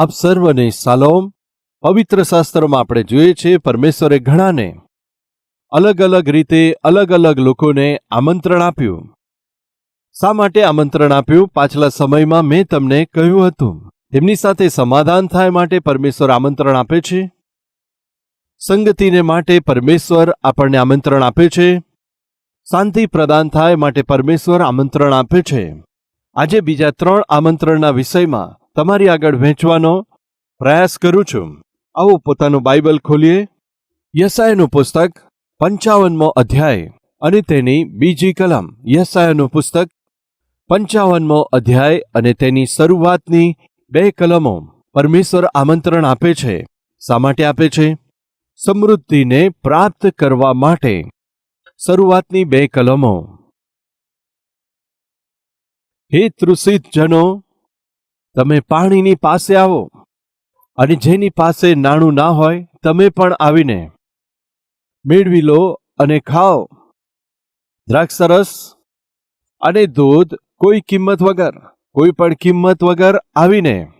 આપ સર્વને સાલોમ. પવિત્ર શાસ્ત્રમાં આપણે જોઈએ છીએ પરમેશ્વરે ઘણાને અલગ અલગ રીતે અલગ અલગ લોકોને આમંત્રણ આપ્યું. શા માટે આમંત્રણ આપ્યું? પાછલા સમયમાં મેં તમને કહ્યું હતું. તેમની સાથે સમાધાન થાય માટે પરમેશ્વર આમંત્રણ આપે છે? સંગતિને માટે પરમેશ્વર આપણને આમંત્રણ આપે છે? શાંતિ પ્રદાન થાય માટે પરમેશ્વર આમંત્રણ આપે છે? આજે બીજા ત્રણ આમંત્રણના વિષયમાં તમારી આગળ વહેંચવાનો પ્રયાસ કરું છું. આવો પોતાનું બાઇબલ ખોલીએ. યસાયનું પુસ્તક પંચાવનમો અધ્યાય અને તેની બીજી કલમ. યસાયનું પુસ્તક પંચાવનમો અધ્યાય અને તેની શરૂઆતની બે કલમો પરમેશ્વર આમંત્રણ આપે છે. શા માટે આપે છે? સમૃદ્ધિને પ્રાપ્ત કરવા માટે. શરૂઆતની બે કલમો. હે તૃષિત જનો તમે પાણીની પાસે આવો અને જેની પાસે નાણું ના હોય, તમે પણ આવીને મેળવી લો અને ખાઓ. દ્રાક્ષરસ અને દૂધ કોઈ કિંમત વગર, કોઈ પણ કિંમત વગર આવીને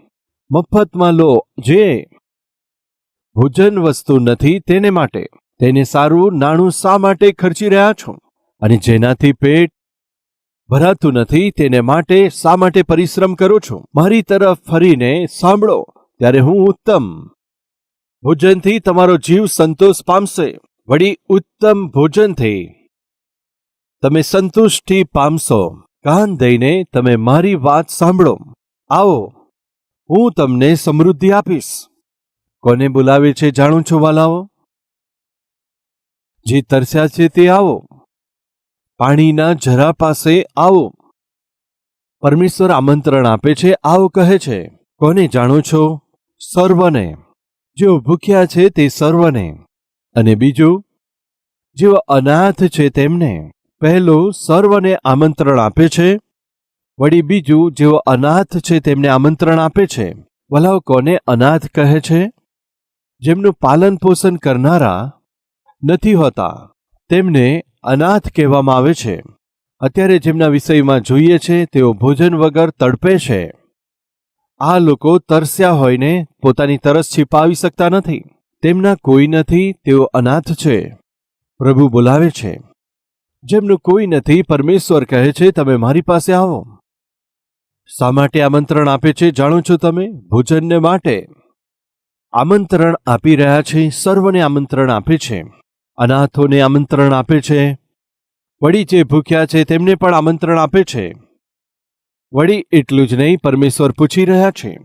મફતમાં લો, જે ભોજન વસ્તુ નથી તેને માટે. તેને સારું નાણું શા માટે ખર્ચી રહ્યા છો? અને જેનાથી પેટ ભરાતું નથી, તેને માટે શા માટે પરિશ્રમ કરું છું? મારી તરફ ફરીને સાંભળો, ત્યારે હું ઉત્તમ. ભોજનથી તમારો જીવ સંતોષ પામશે. વળી ઉત્તમ ભોજનથી તમે સંતુષ્ટિ પામશો. કાન દઈને તમે મારી વાત સાંભળો. આવો, હું તમને સમૃદ્ધિ આપીશ. કોને બોલાવે છે જાણું છું વાલાઓ? જે તરસ્યા છે તે આવો. પાણીના જરા પાસે આવો. પરમેશ્વર આમંત્રણ આપે છે, આવો કહે છે, કોને જાણો છો? સર્વને. જેઓ ભૂખ્યા છે તે સર્વને. અને બીજું, જેઓ અનાથ છે તેમને. પહેલો, સર્વને આમંત્રણ આપે છે. વળી બીજું, જેઓ અનાથ છે તેમને આમંત્રણ આપે છે. વલાઓ કોને અનાથ કહે છે? જેમનું પાલન પોષણ કરનારા નથી હોતા. તેમને અનાથ કહેવામાં આવે છે. અત્યારે જેમના વિષયમાં જોઈએ છે, તેઓ ભોજન વગર તડપે છે. આ લોકો તરસ્યા હોઈને પોતાની તરસ छिપાવી શકતા નથી. તેમના કોઈ નથી, તેઓ અનાથ છે. પ્રભુ બોલાવે છે. જેમનું કોઈ નથી, પરમેશ્વર કહે છે, તમે મારી પાસે આવો. શા માટે આમંત્રણ આપે છે, જાણો છો તમે? ભોજનને માટે. આમંત્રણ આપી રહ્યા છે, સર્વને આમંત્રણ આપે છે. અનાથોને આમંત્રણ આપે છે. વળી જે ભૂખ્યા છે તેમને પણ આમંત્રણ આપે છે. વળી એટલું જ નહીં, પરમેશ્વર પૂછી રહ્યા છે.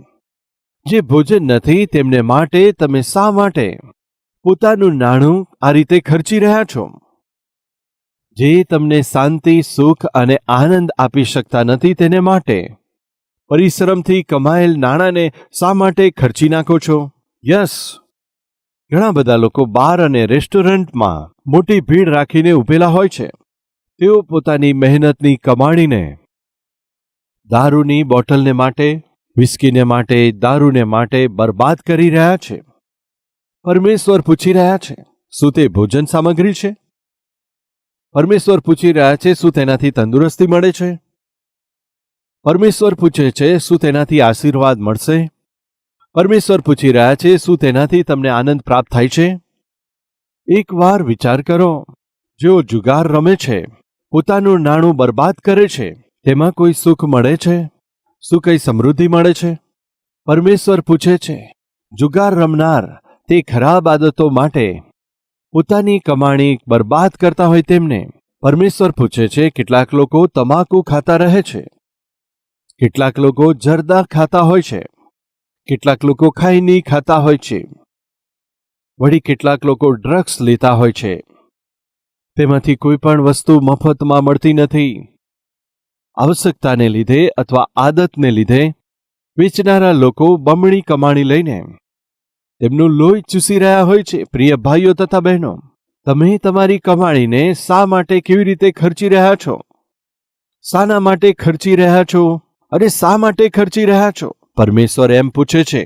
જે ભોજન નથી તેમને માટે તમે શા માટે પોતાનું નાણું આ રીતે ખર્ચી રહ્યા છો? જે તમને શાંતિ, સુખ અને આનંદ આપી શકતા નથી તેને માટે. પરિશ્રમથી કમાયેલ નાણાંને શા માટે ખર્ચી નાખો છો? યસ ઘણા બધા લોકો બાર અને રેસ્ટોરન્ટમાં મોટી ભીડ રાખીને ઊભેલા હોય છે. તેઓ પોતાની મહેનતની કમાણીને દારૂની બોટલને માટે, વિસ્કીને માટે, દારૂને માટે બરબાદ કરી રહ્યા છે. પરમેશ્વર પૂછી રહ્યા છે, શું તે ભોજન સામગ્રી છે? પરમેશ્વર પૂછી રહ્યા છે, શું તેનાથી તંદુરસ્તી મળે છે? પરમેશ્વર પૂછે છે, શું તેનાથી આશીર્વાદ મળશે? પરમેશ્વર પૂછી રહ્યા છે, શું તેનાથી તમને આનંદ પ્રાપ્ત થાય છે? એકવાર વિચાર કરો, જેઓ જુગાર રમે છે, પોતાનું નાણું બરબાદ કરે છે, તેમાં કોઈ સુખ મળે છે? શું કઈ સમૃદ્ધિ મળે છે? પરમેશ્વર પૂછે છે, જુગાર રમનાર તે ખરાબ આદતો માટે પોતાની કમાણી બરબાદ કરતા હોય તેમને. પરમેશ્વર પૂછે છે, કેટલાક લોકો તમાકુ ખાતા રહે છે. કેટલાક લોકો જરદા ખાતા હોય છે. કેટલાક લોકો ખાઈ નહીં ખાતા હોય છે. વળી કેટલાક લોકો ડ્રગ્સ લેતા હોય છે. તેમાંથી કોઈ પણ વસ્તુ મફતમાં મળતી નથી. આવશ્યકતાને લીધે અથવા આદતને લીધે વેચનારા લોકો બમણી કમાણી લઈને તેમનું લોહી ચૂસી રહ્યા હોય છે. પ્રિય ભાઈઓ તથા બહેનો, તમે તમારી કમાણીને શા માટે કેવી રીતે ખર્ચી રહ્યા છો? શાના માટે ખર્ચી રહ્યા છો? અને શા માટે ખર્ચી રહ્યા છો? પરમેશ્વર એમ પૂછે છે,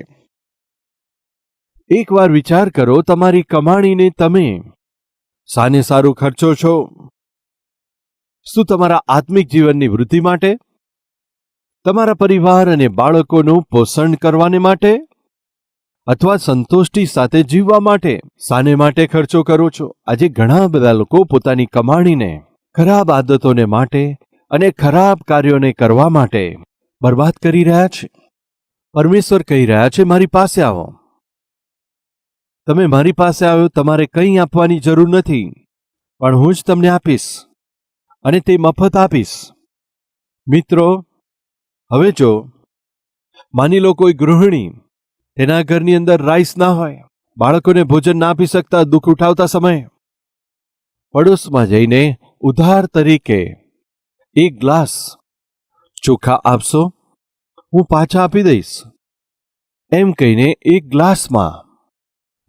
એકવાર વિચાર કરો તમારી કમાણીને તમે. સાને સારું ખર્ચો છો? શું તમારા આત્મિક જીવનની વૃદ્ધિ માટે? તમારા પરિવાર અને બાળકોનું પોષણ કરવાને માટે? અથવા સંતોષથી સાથે જીવવા માટે? સાને માટે ખર્ચો કરો છો? આજે ઘણા બધા લોકો પોતાની કમાણીને, ખરાબ આદતોને માટે અને ખરાબ કાર્યોને કરવા માટે બરબાદ કરી રહ્યા છે. પરમેશ્વર કહી રહ્યા છે, મારી પાસે આવો. તમે મારી પાસે આવ્યો, તમારે કંઈ આપવાની જરૂર નથી, પણ હું જ તમને આપીશ અને તે મફત આપીશ. મિત્રો, હવે જો માની લો કોઈ ગૃહિણી તેના ઘરની અંદર રાઈસ ના હોય, બાળકોને ભોજન ના આપી શકતા, દુઃખ ઉઠાવતા સમયે પડોશમાં જઈને ઉધાર તરીકે એક ગ્લાસ ચોખા આપશો? હું પાછા આપી દઈશ. એમ કહીને એક ગ્લાસમાં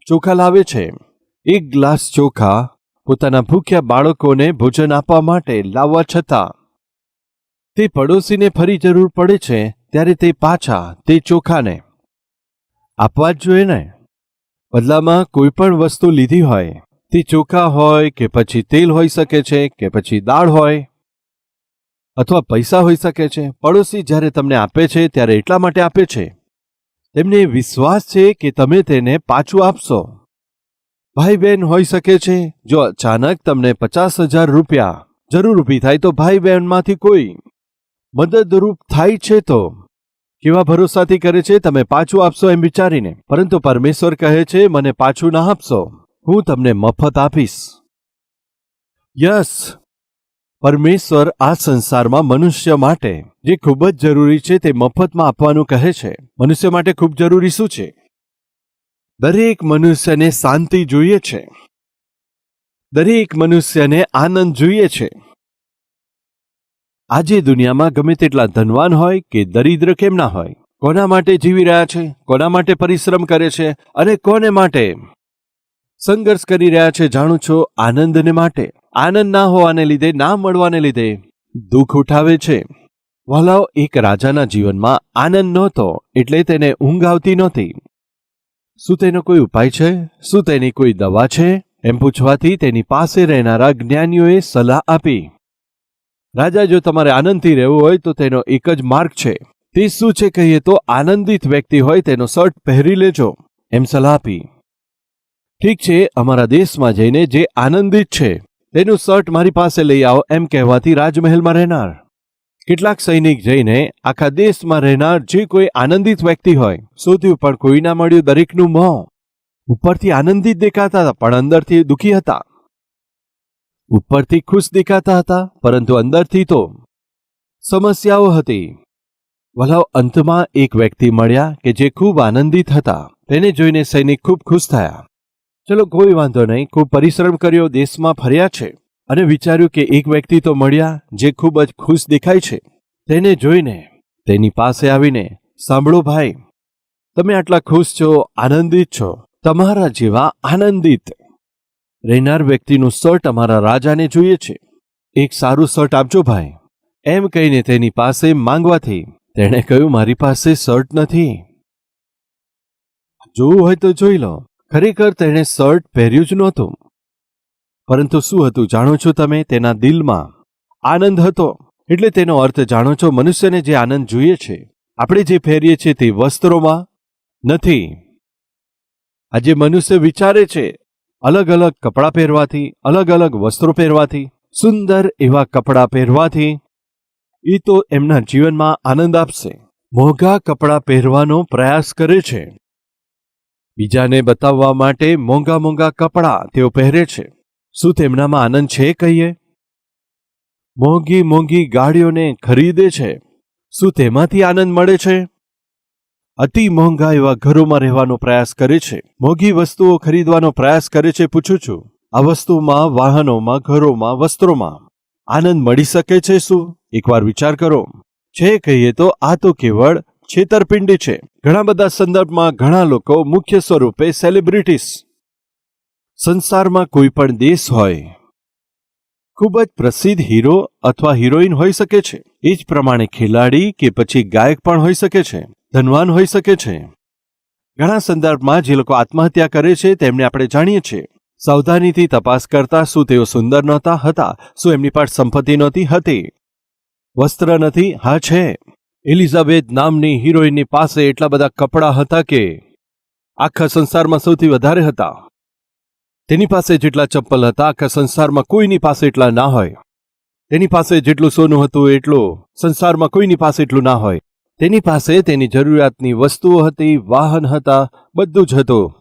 ચોખા લાવે છે. એક ગ્લાસ ચોખા પોતાના ભૂખ્યા બાળકોને ભોજન આપવા માટે લાવવા છતાં તે પડોશીને ફરી જરૂર પડે છે ત્યારે તે પાછા તે ચોખાને આપવા જ જોઈએ ને. બદલામાં કોઈ પણ વસ્તુ લીધી હોય, તે ચોખા હોય કે પછી તેલ હોઈ શકે છે કે પછી દાળ હોય અથવા પૈસા હોઈ શકે છે. પડોશી જ્યારે તમને આપે છે, ત્યારે એટલા માટે આપે છે. તેમને વિશ્વાસ છે કે તમે તેને પાછું આપશો. ભાઈ બહેન હોઈ શકે છે. જો અચાનક તમને પચાસ હજાર રૂપિયા જરૂર ઊભી થાય તો ભાઈ બહેનમાંથી કોઈ મદદરૂપ થાય છે તો કેવા ભરોસાથી કરે છે, તમે પાછું આપશો એમ વિચારીને. પરંતુ પરમેશ્વર કહે છે, મને પાછું ના આપશો. હું તમને મફત આપીશ. યસ પરમેશ્વર આ સંસારમાં મનુષ્ય માટે જે ખૂબ જ જરૂરી છે તે મફતમાં આપવાનું કહે છે. મનુષ્ય માટે ખૂબ જરૂરી શું છે? દરેક મનુષ્યને શાંતિ જોઈએ છે. દરેક મનુષ્યને આનંદ જોઈએ છે. આજે દુનિયામાં ગમે તેટલા ધનવાન હોય કે દરિદ્ર કેમ ના હોય, કોના માટે જીવી રહ્યા છે, કોના માટે પરિશ્રમ કરે છે અને કોને માટે સંઘર્ષ કરી રહ્યા છે જાણું છો આનંદને માટે? આનંદ ના હોવાને લીધે, ના મળવાને લીધે દુઃખ ઉઠાવે છે. વાલાઓ, એક રાજાના જીવનમાં આનંદ નહોતો, એટલે તેને ઊંઘ આવતી નહોતી. શું તેનો કોઈ ઉપાય છે? શું તેની કોઈ દવા છે? એમ પૂછવાથી તેની પાસે રહેનારા જ્ઞાનીઓએ સલાહ આપી. રાજા, જો તમારે આનંદથી રહેવું હોય, તો તેનો એક જ માર્ગ છે. તે શું છે કહીએ તો, આનંદિત વ્યક્તિ હોય, તેનો શર્ટ પહેરી લેજો. એમ સલાહ આપી. ઠીક છે, અમારા દેશમાં જઈને જે આનંદિત છે તેનું શર્ટ મારી પાસે લઈ આવો એમ કહેવાથી રાજમહેલમાં રહેનાર. કેટલાક સૈનિક જઈને આખા દેશમાં રહેનાર જે કોઈ આનંદિત વ્યક્તિ હોય, શોધ્યું પણ કોઈ ના મળ્યું દરેકનું મોં. ઉપરથી આનંદિત દેખાતા હતા, પણ અંદરથી દુઃખી હતા. ઉપરથી ખુશ દેખાતા હતા, પરંતુ અંદરથી તો સમસ્યાઓ હતી. વલાવ, અંતમાં એક વ્યક્તિ મળ્યા કે જે ખૂબ આનંદિત હતા. તેને જોઈને સૈનિક ખૂબ ખુશ થયા. ચલો કોઈ વાંધો નહીં, ખૂબ પરિશ્રમ કર્યો, દેશમાં ફર્યા છે. અને વિચાર્યું કે એક વ્યક્તિ તો મળ્યા જે ખૂબ જ ખુશ દેખાય છે. તેને જોઈને, તેની પાસે આવીને, સાંભળો ભાઈ, તમે આટલા ખુશ છો, આનંદિત છો, તમારા જેવા આનંદિત. રહેનાર વ્યક્તિનું શર્ટ અમારા રાજાને જોઈએ છે. એક સારું શર્ટ આપજો ભાઈ. એમ કહીને તેની પાસે માંગવાથી, તેણે કહ્યું, મારી પાસે શર્ટ નથી. જોવું હોય તો જોઈ લો. ખરેખર તેણે શર્ટ પહેર્યું જ નહોતું. પરંતુ શું હતું જાણો છો તમે? તેના દિલમાં આનંદ હતો. એટલે તેનો અર્થ જાણો છો મનુષ્યને જે આનંદ જોઈએ છે. આપણે જે પહેરીએ છીએ તે વસ્ત્રોમાં નથી. આજે મનુષ્ય વિચારે છે અલગ અલગ કપડાં પહેરવાથી, અલગ અલગ વસ્ત્રો પહેરવાથી, સુંદર એવા કપડાં પહેરવાથી એ તો એમના જીવનમાં આનંદ આપશે. મોંઘા કપડાં પહેરવાનો પ્રયાસ કરે છે. બીજાને બતાવવા માટે મોંઘા મોંઘા કપડાં તેઓ પહેરે છે. શું તેમનામાં આનંદ છે, કહીએ? મોંઘી મોંઘી ગાડીઓને ખરીદે છે. શું તેમાંથી આનંદ મળે છે? અતિ મોંઘા એવા ઘરોમાં રહેવાનો પ્રયાસ કરે છે. મોંઘી વસ્તુઓ ખરીદવાનો પ્રયાસ કરે છે, પૂછું છું. આ વસ્તુમાં, વાહનોમાં, ઘરોમાં, વસ્ત્રોમાં આનંદ મળી શકે છે શું? એકવાર વિચાર કરો. છે, કહીએ તો, આ તો કેવળ છેતરપિંડી છે. ઘણા બધા સંદર્ભમાં ઘણા લોકો મુખ્ય સ્વરૂપે સેલિબ્રિટીસ સંસારમાં કોઈ પણ દેશ હોય. ખૂબ જ પ્રસિદ્ધ હીરો અથવા હિરોઈન હોઈ શકે છે. એ જ પ્રમાણે ખેલાડી કે પછી ગાયક પણ હોઈ શકે છે. ધનવાન હોઈ શકે છે. ઘણા સંદર્ભમાં જે લોકો આત્મહત્યા કરે છે તેમને આપણે જાણીએ છીએ. સાવધાનીથી તપાસ કરતા શું તેઓ સુંદર નહોતા, હતા, શું એમની પાસે સંપત્તિ નહોતી, હતી. વસ્ત્ર નથી, હા, છે. એલિઝાબેથ નામની હિરોઈનની પાસે એટલા બધા કપડાં હતા કે આખા સંસારમાં સૌથી વધારે હતા. તેની પાસે જેટલા ચપ્પલ હતા, આખા સંસારમાં કોઈની પાસે એટલા ના હોય. તેની પાસે જેટલું સોનું હતું, એટલું સંસારમાં કોઈની પાસે એટલું ના હોય. તેની પાસે તેની જરૂરિયાતની વસ્તુઓ હતી, વાહન હતા, બધું જ હતું.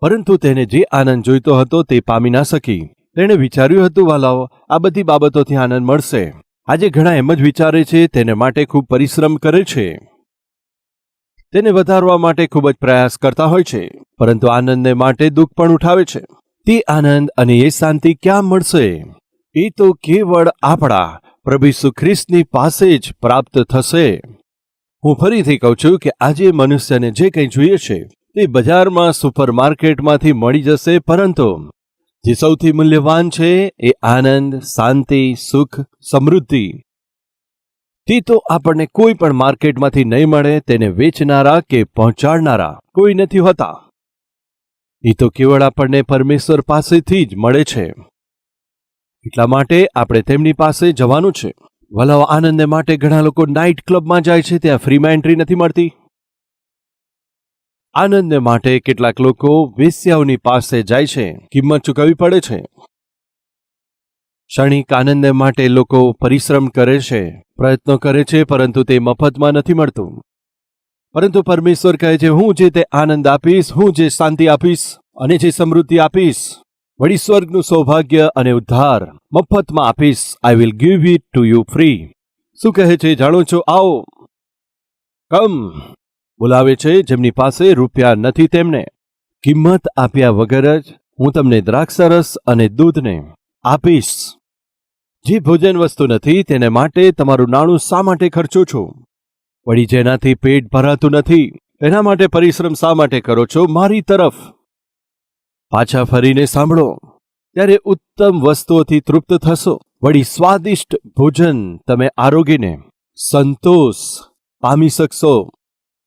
પરંતુ તેને જે આનંદ જોઈતો હતો તે પામી ના શકી. તેણે વિચાર્યું હતું, વાલાઓ, આ બધી બાબતોથી આનંદ મળશે. આજે ઘણા એમ જ વિચારે છે, તેને માટે ખૂબ પરિશ્રમ કરે છે. તેને વધારવા માટે ખૂબ જ પ્રયાસ કરતા હોય છે, પરંતુ આનંદને માટે દુઃખ પણ ઉઠાવે છે. તે આનંદ અને એ શાંતિ ક્યાં મળશે? એ તો કેવળ આપણા પ્રભુ સુખ્રિસ્તની પાસે જ પ્રાપ્ત થશે. હું ફરીથી કહું છું કે આજે મનુષ્યને જે કંઈ જોઈએ છે, તે બજારમાં સુપરમાર્કેટમાંથી મળી જશે, પરંતુ જે સૌથી મૂલ્યવાન છે એ આનંદ, શાંતિ, સુખ, સમૃદ્ધિ. તે તો આપણને કોઈ પણ માર્કેટમાંથી નહીં મળે તેને વેચનારા કે પહોંચાડનારા કોઈ નથી હોતા. એ તો કેવળ આપણને પરમેશ્વર પાસેથી જ મળે છે. એટલા માટે આપણે તેમની પાસે જવાનું છે. વલાઓ આનંદને માટે ઘણા લોકો નાઇટ ક્લબમાં જાય છે, ત્યાં ફ્રીમાં એન્ટ્રી નથી મળતી. આનંદને માટે કેટલાક લોકો વેશ્યાઓની પાસે જાય છે. કિંમત ચૂકવવી પડે છે. ક્ષણિક આનંદને માટે લોકો પરિશ્રમ કરે છે. પ્રયત્નો કરે છે, પરંતુ તે મફતમાં નથી મળતું. પરંતુ પરમેશ્વર કહે છે, હું જે તે આનંદ આપીશ, હું જે શાંતિ આપીશ અને જે સમૃદ્ધિ આપીશ, વળી સ્વર્ગનું સૌભાગ્ય અને ઉદ્ધાર મફતમાં આપીશ I will give it to you free શું કહે છે? જાણો છો? આવો. કમ બોલાવે છે, જેમની પાસે રૂપિયા નથી તેમને કિંમત આપ્યા વગર જ હું તમને દ્રાક્ષરસ અને દૂધને આપીશ. જે ભોજન વસ્તુ નથી, તેને માટે તમારું નાણું શા માટે ખર્ચો છો? વળી જેનાથી પેટ ભરાતું નથી, એના માટે પરિશ્રમ શા માટે કરો છો, મારી તરફ? પાછા ફરીને સાંભળો. ત્યારે ઉત્તમ વસ્તુઓથી તૃપ્ત થશો. વળી સ્વાદિષ્ટ ભોજન તમે આરોગીને સંતોષ પામી શકશો.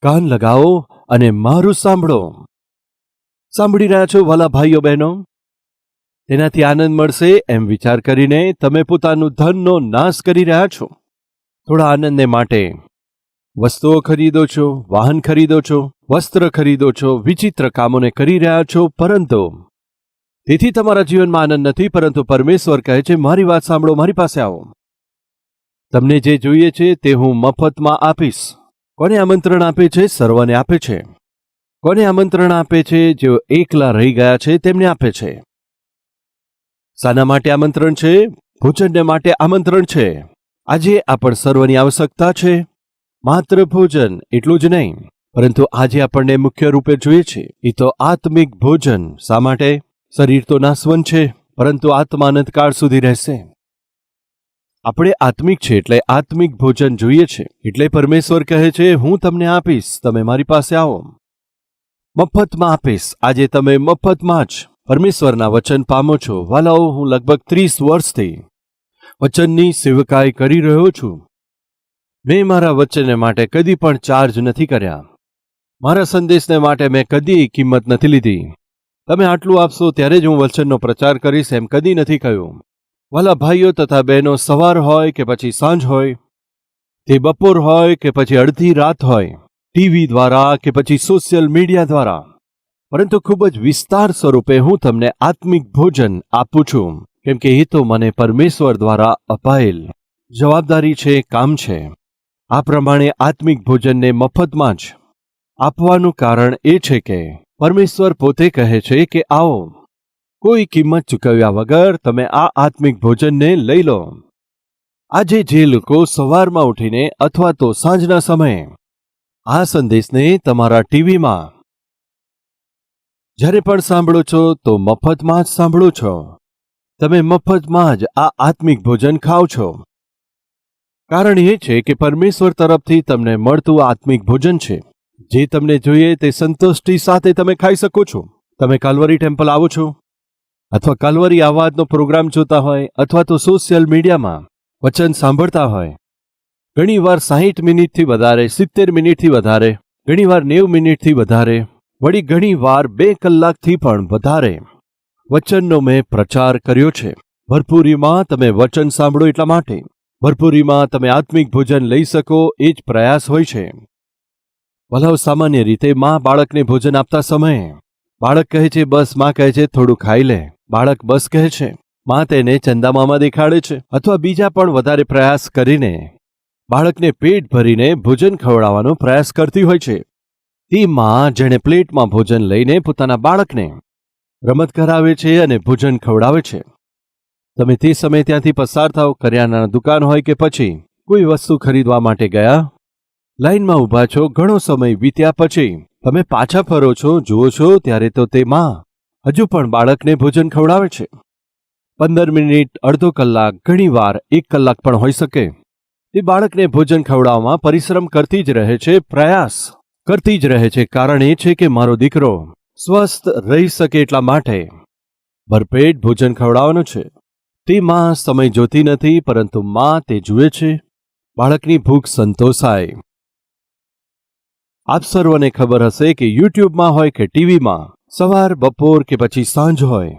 કાન લગાવો અને મારું સાંભળો. સાંભળી રહ્યા છો વાલા ભાઈઓ બહેનો? તેનાથી આનંદ મળશે એમ વિચાર કરીને તમે પોતાનું ધનનો નાશ કરી રહ્યા છો. થોડા આનંદને માટે વસ્તુઓ ખરીદો છો, વાહન ખરીદો છો, વસ્ત્ર ખરીદો છો, વિચિત્ર કામોને કરી રહ્યા છો, પરંતુ તેથી તમારા જીવનમાં આનંદ નથી, પરંતુ પરમેશ્વર કહે છે, મારી વાત સાંભળો, મારી પાસે આવો. તમને જે જોઈએ છે તે હું મફતમાં આપીશ. કોને આમંત્રણ આપે છે? સર્વને આપે છે. કોને આમંત્રણ આપે છે? જેઓ એકલા રહી ગયા છે, તેમને આપે છે. શાના માટે આમંત્રણ છે? ભોજનને માટે આમંત્રણ છે. આજે આપણ સર્વની આવશ્યકતા છે. માત્ર ભોજન એટલું જ નહીં, પરંતુ આજે આપણને મુખ્ય રૂપે જોઈએ છે. એ તો આત્મિક ભોજન. શા માટે? શરીર તો નાસવન છે, પરંતુ આત્મા અનંતકાળ સુધી રહેશે. આપણે આત્મિક છે એટલે આત્મિક ભોજન જોઈએ છે. એટલે પરમેશ્વર કહે છે, હું તમને આપીશ, તમે મારી પાસે આવો. મફતમાં આપીશ. આજે તમે મફતમાં જ પરમેશ્વરના વચન પામો છો. વાલાઓ, હું લગભગ ત્રીસ વર્ષથી વચનની સેવકાઈ કરી રહ્યો છું. મેં મારા વચનને માટે કદી પણ ચાર્જ નથી કર્યા. મારા સંદેશને માટે મેં કદી કિંમત નથી લીધી. તમે આટલું આપશો ત્યારે જ હું વચનનો પ્રચાર કરીશ એમ કદી નથી કહ્યું. વાલા ભાઈઓ તથા બહેનો સવાર હોય કે પછી સાંજ હોય, તે બપોર હોય કે પછી અડધી રાત હોય, ટીવી દ્વારા કે પછી સોશિયલ મીડિયા દ્વારા. પરંતુ ખૂબ જ વિસ્તાર સ્વરૂપે હું તમને આત્મિક ભોજન આપું છું, કેમ કે એ તો મને પરમેશ્વર દ્વારા અપાયેલ જવાબદારી છે, કામ છે. આ પ્રમાણે આત્મિક ભોજનને મફતમાં જ આપવાનું કારણ એ છે કે પરમેશ્વર પોતે કહે છે કે, આવો કોઈ કિંમત ચૂકવ્યા વગર તમે આ આત્મિક ભોજનને લઈ લો. આજે જે લોકો સવારમાં ઉઠીને અથવા તો સાંજના સમયે આ સંદેશને તમારા ટીવીમાં જ્યારે પણ સાંભળો છો તો મફતમાં જ સાંભળો છો. તમે મફતમાં જ આ આત્મિક ભોજન ખાઓ છો. કારણ એ છે કે પરમેશ્વર તરફથી તમને મળતું આત્મિક ભોજન છે. જે તમને જોઈએ તે સંતુષ્ટિ સાથે તમે ખાઈ શકો છો. તમે કાલવરી ટેમ્પલ આવો છો. અથવા કાલવરી આવાજનો પ્રોગ્રામ જોતા હોય અથવા તો સોશિયલ મીડિયામાં વચન સાંભળતા હોય. ઘણીવાર સાહીઠ મિનિટથી વધારે, સિત્તેર મિનિટથી વધારે ઘણીવાર નેવ મિનિટથી વધારે, વળી ઘણીવાર બે કલાકથી પણ વધારે. વચનનો મેં પ્રચાર કર્યો છે. ભરપૂરીમાં તમે વચન સાંભળો એટલા માટે. ભરપૂરીમાં તમે આત્મિક ભોજન લઈ શકો એ જ પ્રયાસ હોય છે. ભલાવ સામાન્ય રીતે માં બાળકને ભોજન આપતા સમયે બાળક કહે છે, બસ, માં કહે છે, થોડું ખાઈ લે. બાળક બસ કહે છે, માં તેને ચંદામામાં દેખાડે છે. અથવા બીજા પણ વધારે પ્રયાસ કરીને બાળકને પેટ ભરીને ભોજન ખવડાવવાનો પ્રયાસ કરતી હોય છે. તે માં, જેણે પ્લેટમાં ભોજન લઈને પોતાના બાળકને રમત કરાવે છે અને ભોજન ખવડાવે છે. તમે તે સમયે ત્યાંથી પસાર થાવ કરિયાણાના દુકાન હોય કે પછી કોઈ વસ્તુ ખરીદવા માટે ગયા? લાઈનમાં ઊભા છો ઘણો સમય વીત્યા પછી. તમે પાછા ફરો છો, જુઓ છો ત્યારે તો તે માં. હજુ પણ બાળકને ભોજન ખવડાવે છે. પંદર મિનિટ, અડધો કલાક ઘણીવાર એક કલાક પણ હોઈ શકે. તે બાળકને ભોજન ખવડાવવામાં પરિશ્રમ કરતી જ રહે છે, પ્રયાસ કરતી જ રહે છે. કારણ એ છે કે મારો દીકરો સ્વસ્થ રહી શકે એટલા માટે ભરપેટ ભોજન ખવડાવવાનું છે. તે માં સમય જોતી નથી, પરંતુ માં તે જુએ છે. બાળકની ભૂખ સંતોષાય. આપ સર્વને ખબર હશે કે યુટ્યુબમાં હોય કે ટીવીમાં, સવાર, બપોર કે પછી સાંજ હોય.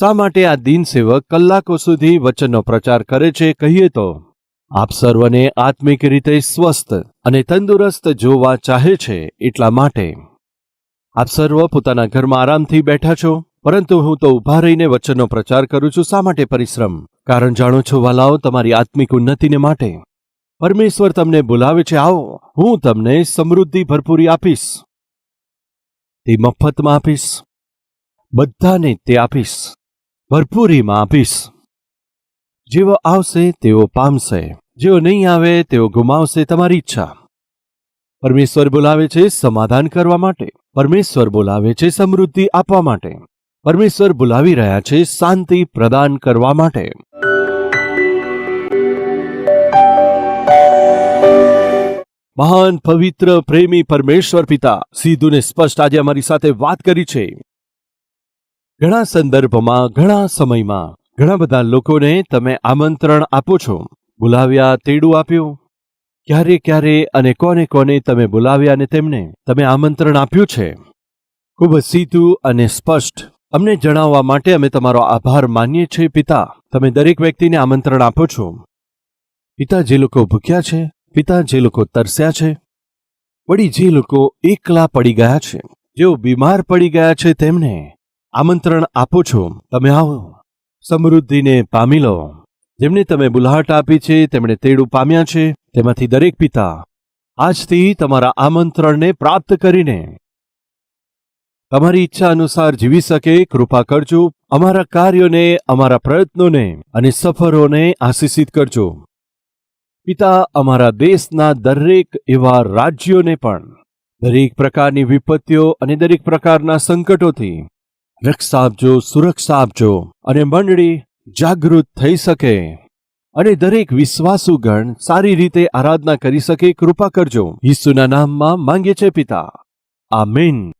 શા માટે આ દિન સેવક કલાકો સુધી વચનનો પ્રચાર કરે છે કહીએ તો? આપ સર્વને આત્મિક રીતે સ્વસ્થ અને તંદુરસ્ત જોવા ચાહે છે એટલા માટે. આપ સર્વ પોતાના ઘરમાં આરામથી બેઠા છો, પરંતુ હું તો ઊભા રહીને વચનનો પ્રચાર કરું છું. શા માટે પરિશ્રમ? કારણ જાણો છો વાલાઓ, તમારી આત્મિક ઉન્નતિને માટે. પરમેશ્વર તમને બોલાવે છે, આવો, હું તમને સમૃદ્ધિ ભરપૂરી આપીશ. તે મફતમાં આપીશ. બધાને તે આપીશ. ભરપૂરીમાં આપીશ. જેવો આવશે, તેઓ પામશે. જેઓ નહીં આવે, તેઓ ગુમાવશે તમારી ઈચ્છા. પરમેશ્વર બોલાવે છે સમાધાન કરવા માટે. પરમેશ્વર બોલાવે છે સમૃદ્ધિ આપવા માટે. પરમેશ્વર બોલાવી રહ્યા છે શાંતિ પ્રદાન કરવા માટે. મહાન પવિત્ર, પ્રેમી પરમેશ્વર પિતા સીધુને સ્પષ્ટ આજે અમારી સાથે વાત કરી છે. ઘણા સંદર્ભમાં, ઘણા સમયમાં, ઘણા બધા લોકોને તમે આમંત્રણ આપો છો. બોલાવ્યા, તેડું આપ્યું. ક્યારે ક્યારે અને કોને કોને તમે બોલાવ્યા અને તેમને તમે આમંત્રણ આપ્યું છે? ખૂબ જ સીધું અને સ્પષ્ટ. અમને જણાવવા માટે અમે તમારો આભાર માનીએ છીએ, પિતા. તમે દરેક વ્યક્તિને આમંત્રણ આપો છો. પિતા, જે લોકો ભૂખ્યા છે પિતા જે લોકો તરસ્યા છે, વળી જે લોકો એકલા પડી ગયા છે, જેઓ બીમાર પડી ગયા છે, તેમને આમંત્રણ આપો છો, તમે આવો, સમૃદ્ધિને પામી લો. જેમને તમે બુલાહટ આપી છે, તેમણે તેડું પામ્યા છે, તેમાંથી દરેક પિતા આજથી તમારા આમંત્રણને પ્રાપ્ત કરીને તમારી ઈચ્છા અનુસાર જીવી શકે, કૃપા કરજો, અમારા કાર્યોને, અમારા પ્રયત્નોને અને સફરોને આશીષિત કરજો. પિતા અમારા દેશના દરેક એવા રાજ્યોને પણ દરેક પ્રકારની વિપત્તિઓ અને દરેક પ્રકારના સંકટોથી રક્ષા આપજો સુરક્ષા આપજો અને મંડળી જાગૃત થઈ શકે અને દરેક વિશ્વાસુગણ સારી રીતે આરાધના કરી શકે, કૃપા કરજો. ઈસુના નામમાં માંગે છે પિતા. આમીન.